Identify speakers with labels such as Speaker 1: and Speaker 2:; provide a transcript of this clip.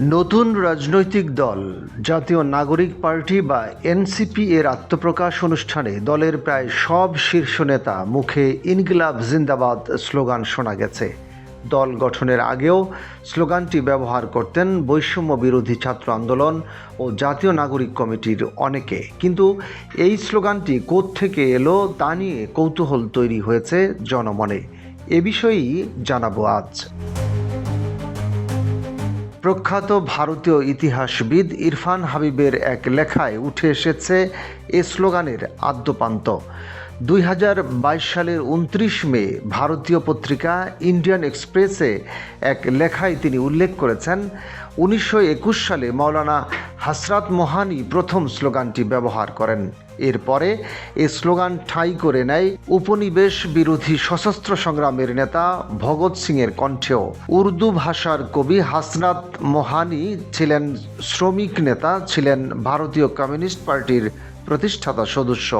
Speaker 1: নতুন রাজনৈতিক দল, জাতীয় নাগরিক পার্টি বা এনসিপি এর আত্মপ্রকাশ অনুষ্ঠানে দলের প্রায় সব শীর্ষ নেতা মুখে ইনকিলাব জিন্দাবাদ স্লোগান শোনা গেছে। দল গঠনের আগেও স্লোগানটি ব্যবহার করতেন বৈষম্য বিরোধী ছাত্র আন্দোলন ও জাতীয় নাগরিক কমিটির অনেকে। কিন্তু এই স্লোগানটি থেকে এলো তা নিয়ে কৌতূহল তৈরি হয়েছে জনমনে। এ বিষয়েই জানাব আজ। প্রখ্যাত ভারতীয় ইতিহাসবিদ ইরফান হাবিবের এক লেখায় উঠে এসেছে এ স্লোগানের আদ্যপান্ত। দুই হাজার বাইশ সালের উনত্রিশ মে ভারতীয় পত্রিকা ইন্ডিয়ান এক্সপ্রেসে এক লেখায় তিনি উল্লেখ করেছেন, উনিশশো একুশ সালে মাওলানা হাসরাত মোহানি প্রথম স্লোগানটি ব্যবহার করেন। এরপরে এ স্লোগান ঠাঁই করে নেয় উপনিবেশ বিরোধী সশস্ত্র সংগ্রামের নেতা ভগৎ সিংয়ের কণ্ঠেও। উর্দু ভাষার কবি হাসনাত মোহানি ছিলেন শ্রমিক নেতা, ছিলেন ভারতীয় কমিউনিস্ট পার্টির প্রতিষ্ঠাতা সদস্য